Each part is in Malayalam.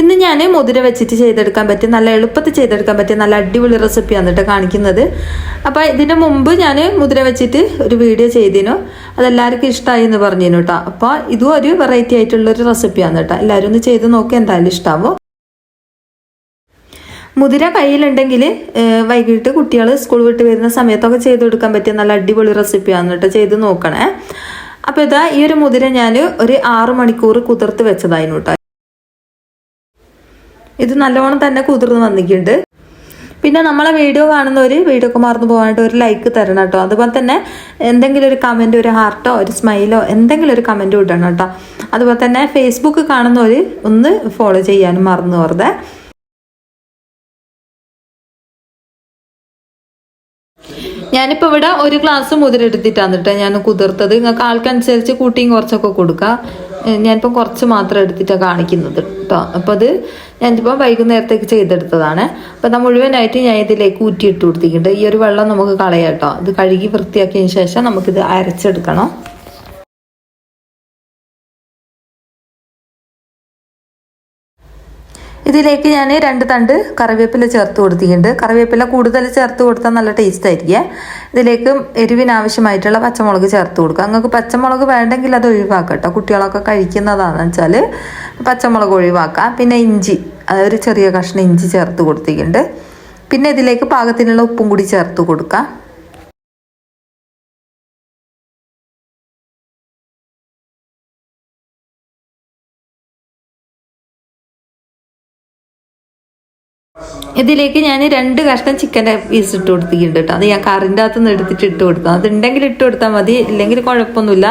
ഇന്ന് ഞാൻ മുതിര വെച്ചിട്ട് ചെയ്തെടുക്കാൻ പറ്റിയ നല്ല എളുപ്പത്തിൽ ചെയ്തെടുക്കാൻ പറ്റിയ നല്ല അടിപൊളി റെസിപ്പിയാണ് കേട്ടോ കാണിക്കുന്നത്. അപ്പോൾ ഇതിന് മുമ്പ് ഞാൻ മുതിര വെച്ചിട്ട് ഒരു വീഡിയോ ചെയ്തിനു. അതെല്ലാവർക്കും ഇഷ്ടമായി എന്ന് പറഞ്ഞിരുന്നു കേട്ടോ അപ്പോൾ ഇതും ഒരു വെറൈറ്റി ആയിട്ടുള്ളൊരു റെസിപ്പിയാണ് കേട്ടോ എല്ലാവരും ഒന്ന് ചെയ്ത് നോക്കി എന്തായാലും ഇഷ്ടാവും? മുതിര കയ്യിലുണ്ടെങ്കിൽ വൈകിട്ട് കുട്ടികൾ സ്കൂൾ വിട്ട് വരുന്ന സമയത്തൊക്കെ ചെയ്ത് കൊടുക്കാൻ പറ്റിയ നല്ല അടിപൊളി റെസിപ്പിയാണ് കേട്ടോ ചെയ്ത് നോക്കണേ. അപ്പോൾ ഇതാ ഈ ഒരു മുതിര ഞാൻ ഒരു ആറ് മണിക്കൂർ കുതിർത്ത് വെച്ചതായിരുന്നു കേട്ടോ ഇത് നല്ലോണം തന്നെ കുതിർന്ന് വന്നിട്ടുണ്ട്. പിന്നെ നമ്മളെ വീഡിയോ കാണുന്നവർ വീഡിയോ ഒക്കെ മറന്നു പോകാനായിട്ട് ഒരു ലൈക്ക് തരണം കേട്ടോ. അതുപോലെ തന്നെ എന്തെങ്കിലും ഒരു കമന്റ് ഒരു ഹാർട്ടോ ഒരു സ്മൈലോ എന്തെങ്കിലും ഒരു കമന്റ് ഇടണം കേട്ടോ. അതുപോലെ തന്നെ ഫേസ്ബുക്ക് കാണുന്നവർ ഒന്ന് ഫോളോ ചെയ്യാനും മറന്നു പോകരുതേ. ഞാനിപ്പോൾ ഇവിടെ ഒരു ഗ്ലാസ് മുതിരെടുത്തിട്ടാണ് കേട്ടോ ഞാൻ കുതിർത്തത്. നിങ്ങൾക്ക് ആൾക്കനുസരിച്ച് കൂട്ടിയും കുറച്ചൊക്കെ കൊടുക്കുക ഞാനിപ്പോൾ കുറച്ച് മാത്രം എടുത്തിട്ടാണ് കാണിക്കുന്നത് കേട്ടോ. അപ്പോൾ അത് ഞാനിപ്പോൾ വൈകുന്നേരത്തേക്ക് ചെയ്തെടുത്തതാണ്. അപ്പോൾ അത് മുഴുവനായിട്ട് ഞാൻ ഇതിലേക്ക് ഊറ്റിയിട്ട് കൊടുത്തിട്ടുണ്ട്. ഈ ഒരു വെള്ളം നമുക്ക് കളയാം കേട്ടോ. ഇത് കഴുകി വൃത്തിയാക്കിയതിന് ശേഷം നമുക്കിത് അരച്ചെടുക്കണം. ഇതിലേക്ക് ഞാൻ രണ്ട് തണ്ട് കറിവേപ്പില ചേർത്ത് കൊടുത്തിട്ടുണ്ട്. കറിവേപ്പില കൂടുതൽ ചേർത്ത് കൊടുത്താൽ നല്ല ടേസ്റ്റ് ആയിരിക്കും. ഇതിലേക്ക് എരിവിനാവശ്യമായിട്ടുള്ള പച്ചമുളക് ചേർത്ത് കൊടുക്കുക. നിങ്ങൾക്ക് പച്ചമുളക് വേണ്ടെങ്കിൽ അത് ഒഴിവാക്കട്ടെ. കുട്ടികളൊക്കെ കഴിക്കുന്നതാണെന്ന് വെച്ചാൽ പച്ചമുളക് ഒഴിവാക്കാം. പിന്നെ ഇഞ്ചി ഒരു ചെറിയ കഷ്ണം ഇഞ്ചി ചേർത്ത് കൊടുത്തിട്ടുണ്ട്. പിന്നെ ഇതിലേക്ക് പാകത്തിനുള്ള ഉപ്പും കൂടി ചേർത്ത് കൊടുക്കാം. ഇതിലേക്ക് ഞാൻ രണ്ട് കഷ്ണം ചിക്കന്റെ പീസ് ഇട്ട് കൊടുത്തിട്ടുണ്ട് കേട്ടോ. അത് ഞാൻ കറിന്റെ അകത്ത് നിന്ന് എടുത്തിട്ട് ഇട്ട് കൊടുത്തു. അതുണ്ടെങ്കിൽ ഇട്ട് കൊടുത്താൽ മതി ഇല്ലെങ്കിൽ കുഴപ്പമൊന്നുമില്ല.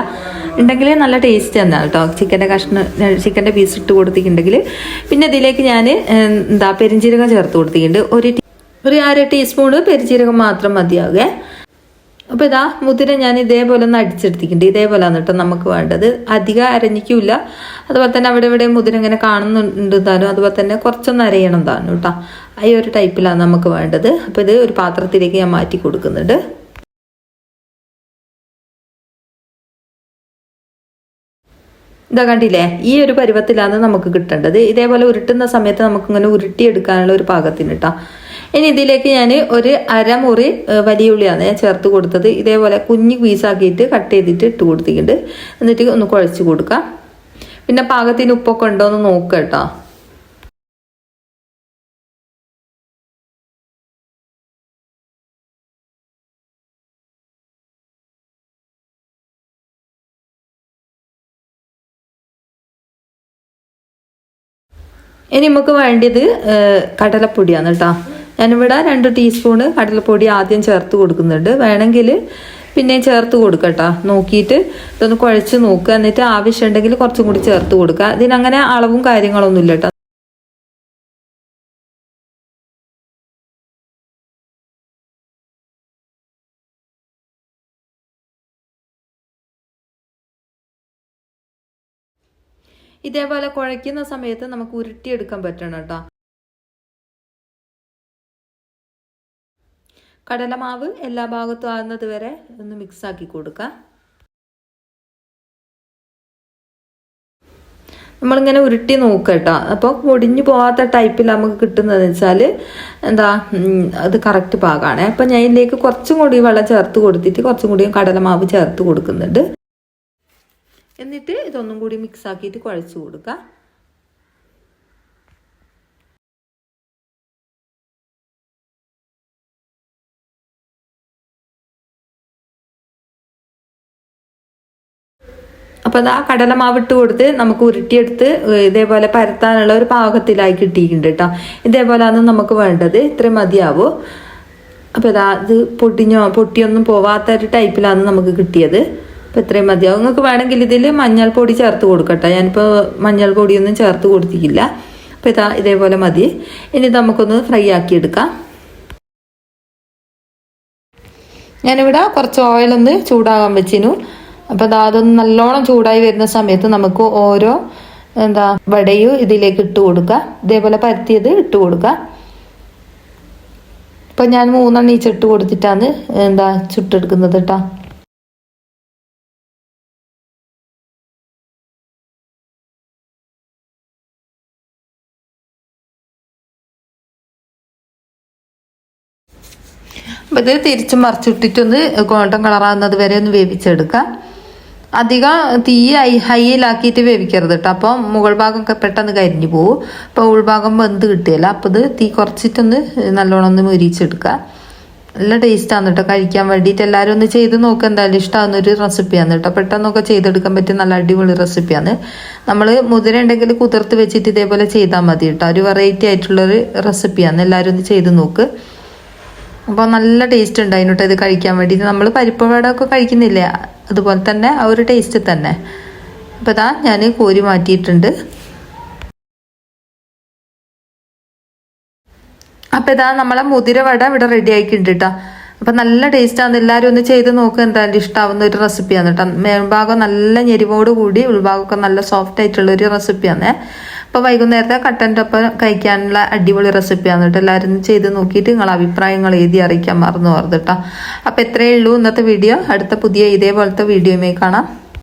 ഉണ്ടെങ്കിൽ നല്ല ടേസ്റ്റ് തന്നെ കേട്ടോ. ചിക്കന്റെ കഷ്ണം ചിക്കന്റെ പീസ് ഇട്ട് കൊടുത്തിട്ടുണ്ടെങ്കിൽ. പിന്നെ ഇതിലേക്ക് ഞാൻ എന്താ പെരിഞ്ചീരകം ചേർത്ത് കൊടുത്തിട്ടുണ്ട്. ഒരു ഒരു അര ടീസ്പൂണ് പെരിഞ്ചീരകം മാത്രം മതിയാകെ അപ്പോൾ ഇതാ മുതിര ഞാൻ ഇതേപോലെ ഒന്ന് അടിച്ചെടുത്തിട്ടുണ്ട്. ഇതേപോലെ കേട്ടോ നമുക്ക് വേണ്ടത്. അധികം അരഞ്ഞിക്കില്ല അതുപോലെ തന്നെ അവിടെ ഇവിടെ മുതിര ഇങ്ങനെ കാണുന്നുണ്ട് താനും. അതുപോലെ തന്നെ കുറച്ചൊന്ന് അരയണം താനും കേട്ടോ. ഈ ഒരു ടൈപ്പിലാണ് നമുക്ക് വേണ്ടത്. അപ്പോൾ ഇത് ഒരു പാത്രത്തിലേക്ക് ഞാൻ മാറ്റി കൊടുക്കുന്നുണ്ട്. ഇതാ കണ്ടില്ലേ? ഈ ഒരു പരുവത്തിലാണ് നമുക്ക് കിട്ടേണ്ടത്. ഇതേപോലെ ഉരുട്ടുന്ന സമയത്ത് നമുക്ക് ഇങ്ങനെ ഉരുട്ടിയെടുക്കാനുള്ള ഒരു പാകത്തിന് കേട്ടോ. ഇനി ഇതിലേക്ക് ഞാൻ ഒരു അരമുറി വലിയ ഉള്ളിയാണ് ഞാൻ ചേർത്ത് കൊടുത്തത്. ഇതേപോലെ കുഞ്ഞു പീസാക്കിയിട്ട് കട്ട് ചെയ്തിട്ട് ഇട്ട് കൊടുത്തിട്ടുണ്ട്. എന്നിട്ട് ഒന്ന് കുഴച്ച് കൊടുക്കാം. പിന്നെ പാകത്തിന് ഉപ്പൊക്കെ ഉണ്ടോ എന്ന് നോക്കുക കേട്ടോ. ഇനി നമുക്ക് വേണ്ടിയത് കടലപ്പൊടിയാണ് കേട്ടോ. ഞാനിവിടെ രണ്ട് ടീസ്പൂണ് കടലപ്പൊടി ആദ്യം ചേർത്ത് കൊടുക്കുന്നുണ്ട്. വേണമെങ്കിൽ പിന്നെ ചേർത്ത് കൊടുക്കട്ടോ. നോക്കിയിട്ട് ഇതൊന്ന് കുഴച്ച് നോക്കുക എന്നിട്ട് ആവശ്യമുണ്ടെങ്കിൽ കുറച്ചും കൂടി ചേർത്ത് കൊടുക്കുക. ഇതിനങ്ങനെ അളവും കാര്യങ്ങളൊന്നും ഇല്ല കേട്ടോ ഇതേപോലെ കുഴയ്ക്കുന്ന സമയത്ത് നമുക്ക് ഉരുട്ടിയെടുക്കാൻ പറ്റണം കേട്ടോ കടലമാവ് എല്ലാ ഭാഗത്തും ആകുന്നത് വരെ ഒന്ന് മിക്സ് ആക്കി കൊടുക്കുക നമ്മളിങ്ങനെ ഉരുട്ടി നോക്കുക കേട്ടോ. അപ്പോൾ ഒടിഞ്ഞു പോകാത്ത ടൈപ്പിൽ നമുക്ക് കിട്ടുന്നതെന്ന് വെച്ചാൽ എന്താ അത് കറക്റ്റ് പാകമാണ് അപ്പം ഞാൻ ഇതിലേക്ക് കുറച്ചും കൂടി വെള്ളം ചേർത്ത് കൊടുത്തിട്ട് കുറച്ചും കൂടി കടലമാവ് ചേർത്ത് കൊടുക്കുന്നുണ്ട്. എന്നിട്ട് ഇതൊന്നും കൂടി മിക്സ് ആക്കിയിട്ട് കുഴച്ച് കൊടുക്കുക അപ്പോൾ അത് ആ കടലമാവ് ഇട്ട് കൊടുത്ത് നമുക്ക് ഉരുട്ടിയെടുത്ത് ഇതേപോലെ പരത്താനുള്ള ഒരു പാകത്തിലായി കിട്ടിയിട്ടുണ്ട് കേട്ടോ ഇതേപോലെയാണ് നമുക്ക് വേണ്ടത്. ഇത്ര മതിയാവൂ. അപ്പോൾ ഇതാ ഇത് പൊട്ടിഞ്ഞോ പൊട്ടിയൊന്നും പോവാത്ത ഒരു ടൈപ്പിലാണ് നമുക്ക് കിട്ടിയത്. അപ്പോൾ ഇത്രയും മതിയാവും. നിങ്ങൾക്ക് വേണമെങ്കിൽ ഇതിൽ മഞ്ഞൾപ്പൊടി ചേർത്ത് കൊടുക്കട്ടെ. ഞാനിപ്പോൾ മഞ്ഞൾപ്പൊടിയൊന്നും ചേർത്ത് കൊടുത്തിട്ടില്ല. അപ്പോൾ ഇതാ ഇതേപോലെ മതി. ഇനി നമുക്കൊന്ന് ഫ്രൈ ആക്കിയെടുക്കാം ഞാനിവിടെ കുറച്ച് ഓയിലൊന്ന് ചൂടാകാൻ വെച്ചിനു. അപ്പോൾ അതാ അതൊന്ന് നല്ലോണം ചൂടായി വരുന്ന സമയത്ത് നമുക്ക് ഓരോ എന്താ വടയും ഇതിലേക്ക് ഇട്ട് കൊടുക്കുക. ഇതേപോലെ പരത്തിയത് ഇട്ട് കൊടുക്കുക. ഇപ്പം ഞാൻ മൂന്നെണ്ണം ഈ ചെട്ട് കൊടുത്തിട്ടാണ് എന്താ ചുട്ടെടുക്കുന്നത് കേട്ടോ അപ്പം ഇത് തിരിച്ച് മറിച്ചിട്ടിട്ടൊന്ന് ഗോൾഡൻ കളറാകുന്നത് വരെ ഒന്ന് വേവിച്ചെടുക്കാം അധികം തീ ഹൈ ഹൈയിലാക്കിയിട്ട് വേവിക്കരുത് കേട്ടോ അപ്പോൾ മുകൾ ഭാഗമൊക്കെ പെട്ടെന്ന് കരിഞ്ഞു പോകും അപ്പോൾ ഉൾഭാഗം വെന്ത് കിട്ടിയല്ല. അപ്പോൾ ഇത് തീ കുറച്ചിട്ടൊന്ന് നല്ലോണം ഒന്ന് മുരിച്ചെടുക്കുക. നല്ല ടേസ്റ്റാണ് കേട്ടോ കഴിക്കാൻ വേണ്ടിയിട്ട് എല്ലാവരും ഒന്ന് ചെയ്ത് നോക്കുക എന്തായാലും ഇഷ്ടമാകുന്ന ഒരു റെസിപ്പിയാണ് കേട്ടോ പെട്ടെന്നൊക്കെ ചെയ്തെടുക്കാൻ പറ്റിയ നല്ല അടിപൊളി റെസിപ്പിയാണ് നമ്മൾ മുതിര ഉണ്ടെങ്കിൽ കുതിർത്ത് വെച്ചിട്ട് ഇതേപോലെ ചെയ്താൽ മതി കേട്ടോ ഒരു വെറൈറ്റി ആയിട്ടുള്ളൊരു റെസിപ്പിയാണ് എല്ലാവരും ഒന്ന് ചെയ്ത് നോക്ക്. അപ്പോൾ നല്ല ടേസ്റ്റ് ഉണ്ടായിരുന്നു കേട്ടോ ഇത് കഴിക്കാൻ വേണ്ടിയിട്ട്. നമ്മൾ പരിപ്പ് ഒക്കെ കഴിക്കുന്നില്ലേ? അതുപോലെ തന്നെ ആ ഒരു ടേസ്റ്റ് തന്നെ. അപ്പോൾ ഇതാ ഞാൻ കോരി മാറ്റിയിട്ടുണ്ട്. അപ്പോൾ ഇതാ നമ്മളെ മുതിര വട ഇവിടെ റെഡി ആക്കിയിട്ടുണ്ട് കേട്ടോ അപ്പം നല്ല ടേസ്റ്റാണ് എല്ലാവരും ഒന്ന് ചെയ്ത് നോക്കുക എന്തായാലും ഇഷ്ടാവുന്ന ഒരു റെസിപ്പിയാണ് കേട്ടോ മേൽഭാഗം നല്ല ഞെരിവോട് കൂടി ഉൾഭാഗമൊക്കെ നല്ല സോഫ്റ്റ് ആയിട്ടുള്ള ഒരു റെസിപ്പിയാണ് അപ്പോൾ വൈകുന്നേരത്തെ കട്ടൻ ടപ്പ കഴിക്കാനുള്ള അടിപൊളി റെസിപ്പിയാണ് കേട്ടോ. എല്ലാവരും ചെയ്ത് നോക്കിയിട്ട് നിങ്ങൾ അഭിപ്രായങ്ങൾ എഴുതി അറിയിക്കാൻ മറന്നു കേട്ടോ. അപ്പോൾ ഇത്രയേ ഉള്ളൂ ഇന്നത്തെ വീഡിയോ. അടുത്ത പുതിയ ഇതേപോലത്തെ വീഡിയോയുമായി കാണാം.